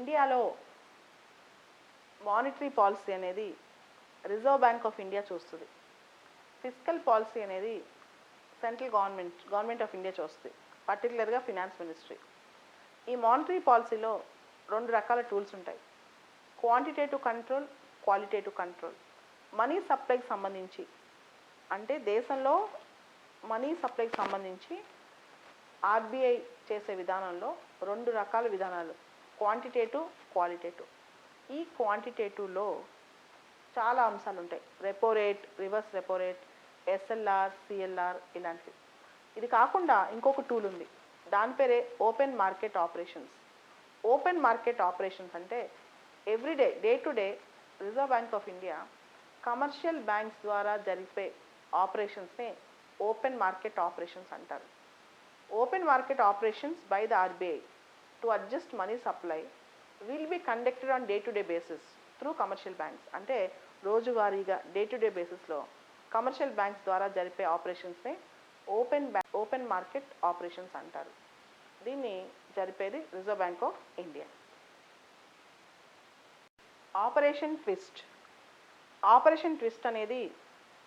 ఇండియాలో monetary policy అనేది reserve bank of India చూస్తుంది. ఫిజికల్ పాలసీ అనేది central government government of India చూస్తుంది. పర్టికులర్గా ఫినాన్స్ మినిస్ట్రీ ఈ మానిటరీ పాలసీలో రెండు రకాల టూల్స్ ఉంటాయి. Quantitative control qualitative control money సప్లైకి సంబంధించి అంటే దేశంలో మనీ సప్లైకి సంబంధించి ఆర్బీఐ చేసే విధానంలో రెండు రకాల విధానాలు. క్వాంటిటేటివ్ క్వాలిటేటివ్ ఈ క్వాంటిటేటివ్లో చాలా అంశాలు ఉంటాయి. Repo rate reverse repo rate SLR CLR ఇలాంటివి. ఇది కాకుండా ఇంకొక టూల్ ఉంది. దాని పేరే open market operations open market operations అంటే everyday day to day Reserve Bank of India commercial banks ద్వారా జరిపే ఆపరేషన్స్ని ఓపెన్ మార్కెట్ ఆపరేషన్స్ అంటారు. Open market operations by the RBI to adjust money supply will be conducted on day to day basis through commercial banks అంటే రోజువారీగా day to day బేసిస్లో commercial banks ద్వారా జరిపే ఆపరేషన్స్ని open bank open market operations అంటారు. దీన్ని జరిపేది Reserve Bank of India operation twist operation twist అనేది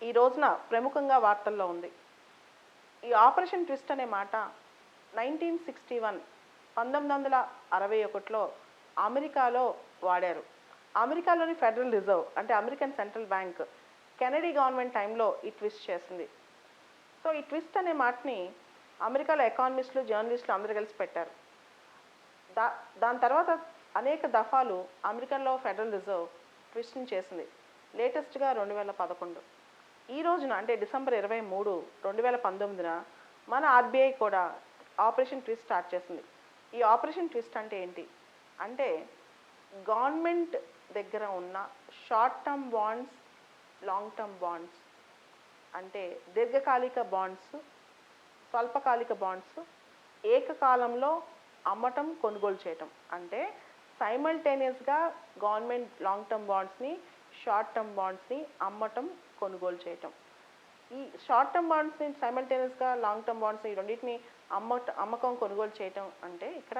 ఈ రోజున ప్రముఖంగా వార్తల్లో ఉంది. ఈ ఆపరేషన్ ట్విస్ట్ అనే మాట నైన్టీన్ సిక్స్టీ వన్ పంతొమ్మిది వందల అరవై ఒకటిలో అమెరికాలో వాడారు. అమెరికాలోని ఫెడరల్ రిజర్వ్ అంటే American central bank Kennedy government టైంలో ఈ ట్విస్ట్ చేసింది. సో ఈ ట్విస్ట్ అనే మాటని అమెరికాలో ఎకానమిస్టులు జర్నలిస్టులు అందరూ కలిసి పెట్టారు. దా దాని తర్వాత అనేక దఫాలు అమెరికాలో ఫెడరల్ రిజర్వ్ ట్విస్ట్ని చేసింది. లేటెస్ట్గా రెండు వేల పదకొండు. ఈ రోజున అంటే డిసెంబర్ ఇరవై మూడు రెండు వేల పంతొమ్మిదిన మన ఆర్బీఐ కూడా ఆపరేషన్ ట్విస్ట్ స్టార్ట్ చేసింది. ఈ ఆపరేషన్ ట్విస్ట్ అంటే ఏంటి? అంటే గవర్నమెంట్ దగ్గర ఉన్న short term bonds long term bonds అంటే దీర్ఘకాలిక బాండ్స్ స్వల్పకాలిక బాండ్స్ ఏకకాలంలో అమ్మటం కొనుగోలు చేయటం. అంటే సైమల్టేనియస్గా గవర్నమెంట్ లాంగ్ టర్మ్ బాండ్స్ని షార్ట్ టర్మ్ బాండ్స్ని అమ్మటం కొనుగోలు చేయటం. ఈ షార్ట్ టర్మ్ బాండ్స్ని సైమల్టేనియస్గా లాంగ్ టర్మ్ బాండ్స్ ఈ రెండింటిని అమ్మ అమ్మకం కొనుగోలు చేయటం అంటే ఇక్కడ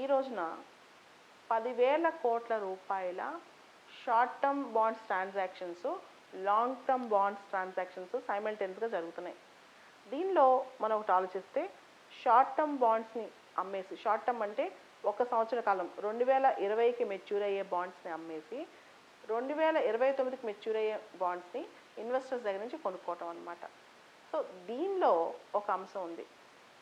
ఈ రోజున పదివేల కోట్ల రూపాయల short term bonds transactions long term bonds transactions సైమల్టేనియస్గా జరుగుతున్నాయి. దీనిలో మనం ఒకటి ఆలోచిస్తే షార్ట్ టర్మ్ బాండ్స్ని అమ్మేసి షార్ట్ టర్మ్ అంటే ఒక సంవత్సర కాలం రెండు వేల ఇరవైకి మెచ్యూర్ అయ్యే బాండ్స్ని అమ్మేసి రెండు వేల ఇరవై తొమ్మిదికి మెచ్యూర్ అయ్యే బాండ్స్ని ఇన్వెస్టర్స్ దగ్గర నుంచి కొనుక్కోవటం అనమాట సో దీనిలో ఒక అంశం ఉంది.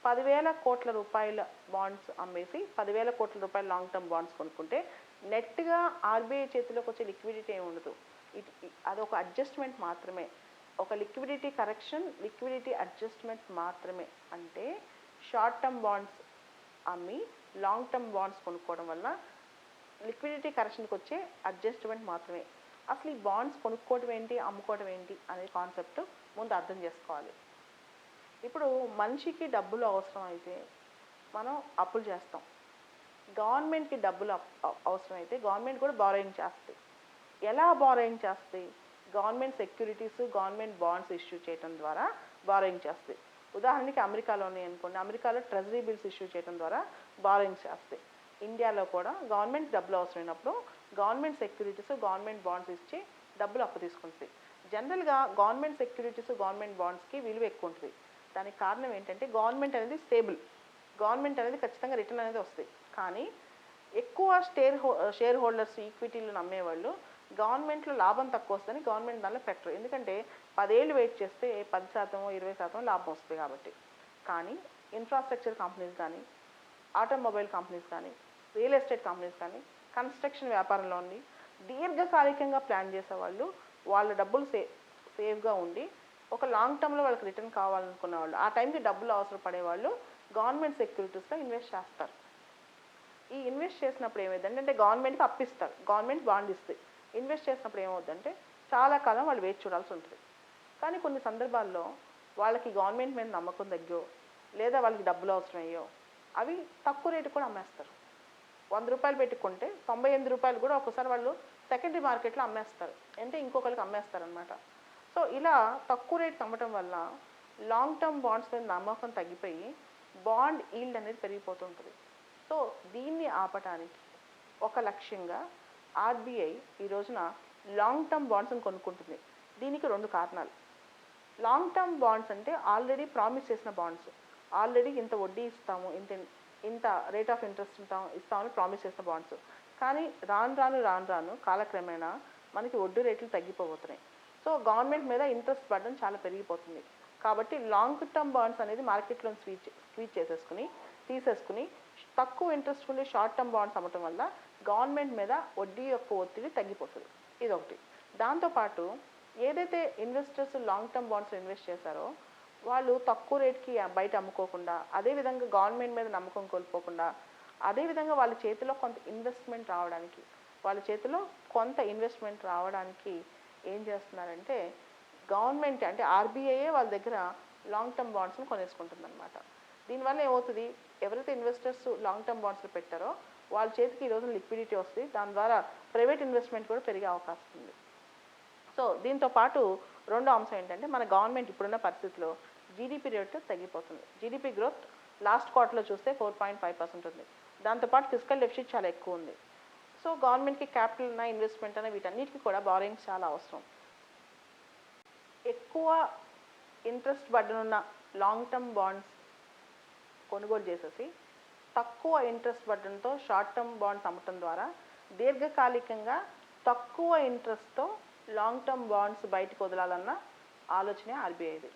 పదివేల కోట్ల రూపాయల బాండ్స్ అమ్మేసి పదివేల కోట్ల రూపాయల లాంగ్ టర్మ్ బాండ్స్ కొనుక్కుంటే నెట్గా ఆర్బీఐ చేతిలోకి వచ్చే లిక్విడిటీ ఏమి ఉండదు. ఇట్ అదొక అడ్జస్ట్మెంట్ మాత్రమే. ఒక లిక్విడిటీ కరెక్షన్ లిక్విడిటీ అడ్జస్ట్మెంట్ మాత్రమే. అంటే షార్ట్ టర్మ్ బాండ్స్ అమ్మి లాంగ్ టర్మ్ బాండ్స్ కొనుక్కోవడం వల్ల లిక్విడిటీ కరెక్షన్కి వచ్చే అడ్జస్ట్మెంట్ మాత్రమే. అసలు ఈ బాండ్స్ కొనుక్కోవడం ఏంటి అమ్ముకోవడం ఏంటి అనే కాన్సెప్ట్ ముందు అర్థం చేసుకోవాలి. ఇప్పుడు మనిషికి డబ్బులు అవసరం అయితే మనం అప్పులు చేస్తాం. గవర్నమెంట్కి డబ్బులు అవసరం అయితే గవర్నమెంట్ కూడా బారోయింగ్ చేస్తుంది. ఎలా బారోయింగ్ చేస్తుంది? Government securities government bonds issue చేయడం ద్వారా బారోయింగ్ చేస్తుంది. ఉదాహరణకి అమెరికాలోనే అనుకోండి అమెరికాలో ట్రెజరీ బిల్స్ ఇష్యూ చేయడం ద్వారా బారోయింగ్ చేస్తాయి ఇండియాలో కూడా గవర్నమెంట్ డబ్బులు అవసరమైనప్పుడు గవర్నమెంట్ సెక్యూరిటీస్ గవర్నమెంట్ బాండ్స్ ఇచ్చి డబ్బులు అప్పు తీసుకుంటుంది. జనరల్గా గవర్నమెంట్ సెక్యూరిటీస్ గవర్నమెంట్ బాండ్స్కి విలువ ఎక్కువ ఉంటుంది. దానికి కారణం ఏంటంటే గవర్నమెంట్ అనేది స్టేబుల్. గవర్నమెంట్ అనేది ఖచ్చితంగా రిటర్న్ అనేది వస్తుంది. కానీ ఎక్కువ షేర్ హో షేర్ హోల్డర్స్ ఈక్విటీలు నమ్మేవాళ్ళు గవర్నమెంట్లో లాభం తక్కువ వస్తుందని గవర్నమెంట్ దానిలో పెట్టరు. ఎందుకంటే పదేళ్ళు వెయిట్ చేస్తే పది శాతం ఇరవై శాతం లాభం వస్తుంది కాబట్టి. కానీ ఇన్ఫ్రాస్ట్రక్చర్ కంపెనీస్ కానీ ఆటోమొబైల్ కంపెనీస్ కానీ రియల్ ఎస్టేట్ కంపెనీస్ కానీ కన్స్ట్రక్షన్ వ్యాపారంలో ఉండి దీర్ఘకాలికంగా ప్లాన్ చేసే వాళ్ళు వాళ్ళ డబ్బులు సే సేఫ్గా ఉండి ఒక లాంగ్ టర్మ్లో వాళ్ళకి రిటర్న్ కావాలనుకున్న వాళ్ళు ఆ టైంకి డబ్బులు అవసరపడే వాళ్ళు గవర్నమెంట్ సెక్యూరిటీస్లో ఇన్వెస్ట్ చేస్తారు. ఈ ఇన్వెస్ట్ చేసినప్పుడు ఏమైందంటే అంటే గవర్నమెంట్కి అప్పిస్తారు గవర్నమెంట్ బాండ్ ఇస్తుంది ఇన్వెస్ట్ చేసినప్పుడు ఏమవుతుందంటే చాలా కాలం వాళ్ళు వేచి చూడాల్సి ఉంటుంది. కానీ కొన్ని సందర్భాల్లో వాళ్ళకి గవర్నమెంట్ మీద నమ్మకం తగ్గో లేదా వాళ్ళకి డబ్బులు అవసరమయ్యో అవి తక్కువ రేటు కూడా అమ్మేస్తారు. వంద రూపాయలు పెట్టుకుంటే తొంభై ఎనిమిది రూపాయలు కూడా ఒకసారి వాళ్ళు సెకండరీ మార్కెట్లో అమ్మేస్తారు. అంటే ఇంకొకరికి అమ్మేస్తారు అనమాట సో ఇలా తక్కువ రేట్కి అమ్మటం వల్ల లాంగ్ టర్మ్ బాండ్స్ మీద నమ్మకం తగ్గిపోయి బాండ్ ఈల్డ్ అనేది పెరిగిపోతుంటుంది. సో దీన్ని ఆపటానికి ఒక లక్ష్యంగా ఆర్బీఐ ఈ రోజున లాంగ్ టర్మ్ బాండ్స్ని కొనుక్కుంటుంది. దీనికి రెండు కారణాలు. లాంగ్ టర్మ్ బాండ్స్ అంటే ఆల్రెడీ ప్రామిస్ చేసిన బాండ్స్ ఆల్రెడీ ఇంత వడ్డీ ఇస్తాము ఇంత ఇంత రేట్ ఆఫ్ ఇంట్రెస్ట్ ఇస్తాం ఇస్తామని ప్రామిస్ చేసిన బాండ్స్ కానీ రాను రాను రాను రాను కాలక్రమేణా మనకి వడ్డీ రేట్లు తగ్గిపోతున్నాయి సో గవర్నమెంట్ మీద ఇంట్రెస్ట్ పడడం చాలా పెరిగిపోతుంది. కాబట్టి లాంగ్ టర్మ్ బాండ్స్ అనేది మార్కెట్లో స్వీచ్ స్వీచ్ చేసేసుకుని తీసేసుకుని తక్కువ ఇంట్రెస్ట్ ఉండే షార్ట్ టర్మ్ బాండ్స్ అమ్మటం వల్ల గవర్నమెంట్ మీద వడ్డీ యొక్క ఒత్తిడి తగ్గిపోతుంది. ఇది ఒకటి దాంతోపాటు ఏదైతే investors long term bonds invest చేశారో వాళ్ళు తక్కువ రేట్కి బయట అమ్ముకోకుండా అదేవిధంగా గవర్నమెంట్ మీద నమ్మకం కోల్పోకుండా అదేవిధంగా వాళ్ళ చేతిలో కొంత ఇన్వెస్ట్మెంట్ రావడానికి వాళ్ళ చేతిలో కొంత ఇన్వెస్ట్మెంట్ రావడానికి ఏం చేస్తున్నారంటే గవర్నమెంట్ అంటే ఆర్బీఐయే వాళ్ళ దగ్గర లాంగ్ టర్మ్ బాండ్స్ని కొనేసుకుంటుంది అనమాట దీనివల్ల ఏమవుతుంది? ఎవరైతే ఇన్వెస్టర్స్ లాంగ్ టర్మ్ బాండ్స్లో పెట్టారో వాళ్ళ చేతికి ఈరోజు లిక్విడిటీ వస్తుంది. దాని ద్వారా ప్రైవేట్ ఇన్వెస్ట్మెంట్ కూడా పెరిగే అవకాశం ఉంది. సో దీంతో పాటు రెండో అంశం ఏంటంటే మన గవర్నమెంట్ ఇప్పుడున్న పరిస్థితిలో జీడిపి రేటు తగ్గిపోతుంది. జీడిపి గ్రోత్ లాస్ట్ క్వార్టర్లో చూస్తే ఫోర్ పాయింట్ ఫైవ్ పర్సెంట్ ఉంది. దాంతోపాటు ఫిజికల్ డెఫిసిట్ చాలా ఎక్కువ ఉంది. సో గవర్నమెంట్కి క్యాపిటల్ అయినా ఇన్వెస్ట్మెంట్ అయినా వీటన్నిటికీ కూడా బారోయింగ్స్ చాలా అవసరం. ఎక్కువ ఇంట్రెస్ట్ పడ్డనున్న లాంగ్ టర్మ్ బాండ్స్ కొనుగోలు చేసేసి తక్కువ ఇంట్రెస్ట్ పడ్డంతో షార్ట్ టర్మ్ బాండ్స్ అమ్మటం ద్వారా దీర్ఘకాలికంగా తక్కువ ఇంట్రెస్ట్తో లాంగ్ టర్మ్ బాండ్స్ బయటకు వదలాలన్న ఆలోచనే ఆర్బీఐది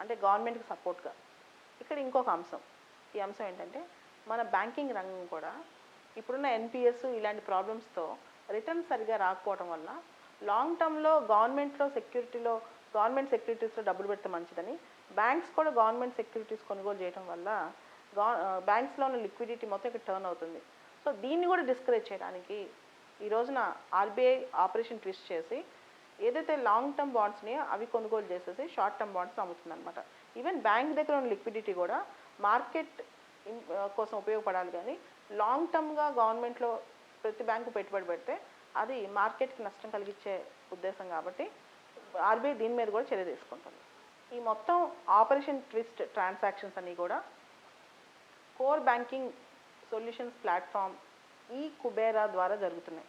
అంటే గవర్నమెంట్కి సపోర్ట్గా ఇక్కడ ఇంకొక అంశం. ఈ అంశం ఏంటంటే మన బ్యాంకింగ్ రంగం కూడా ఇప్పుడున్న ఎన్పిఎస్ ఇలాంటి ప్రాబ్లమ్స్తో రిటర్న్ సరిగా రాకపోవడం వల్ల లాంగ్ టర్మ్లో గవర్నమెంట్లో సెక్యూరిటీలో గవర్నమెంట్ సెక్యూరిటీస్లో డబ్బులు పెడితే మంచిదని బ్యాంక్స్ కూడా గవర్నమెంట్ సెక్యూరిటీస్ కొనుగోలు చేయడం వల్ల గా బ్యాంక్స్లో ఉన్న లిక్విడిటీ మొత్తం ఇక్కడ టర్న్ అవుతుంది. సో దీన్ని కూడా డిస్కరేజ్ చేయడానికి ఈ రోజున ఆర్బీఐ ఆపరేషన్ ట్విస్ట్ చేసి ఏదైతే లాంగ్ టర్మ్ బాండ్స్ని అవి కొనుగోలు చేసేసి షార్ట్ టర్మ్ బాండ్స్ అమ్ముతుంది అనమాట ఈవెన్ బ్యాంక్ దగ్గర ఉన్న లిక్విడిటీ కూడా మార్కెట్ కోసం ఉపయోగపడాలి కానీ లాంగ్ టర్మ్గా గవర్నమెంట్లో ప్రతి బ్యాంకు పెట్టుబడి పెడితే అది మార్కెట్కి నష్టం కలిగించే ఉద్దేశం కాబట్టి ఆర్బీఐ దీని మీద కూడా చర్య తీసుకుంటుంది. ఈ మొత్తం ఆపరేషన్ ట్విస్ట్ ట్రాన్సాక్షన్స్ అన్నీ కూడా కోర్ బ్యాంకింగ్ సొల్యూషన్స్ ప్లాట్ఫామ్ ఈ కుబేరా ద్వారా జరుగుతున్నాయి.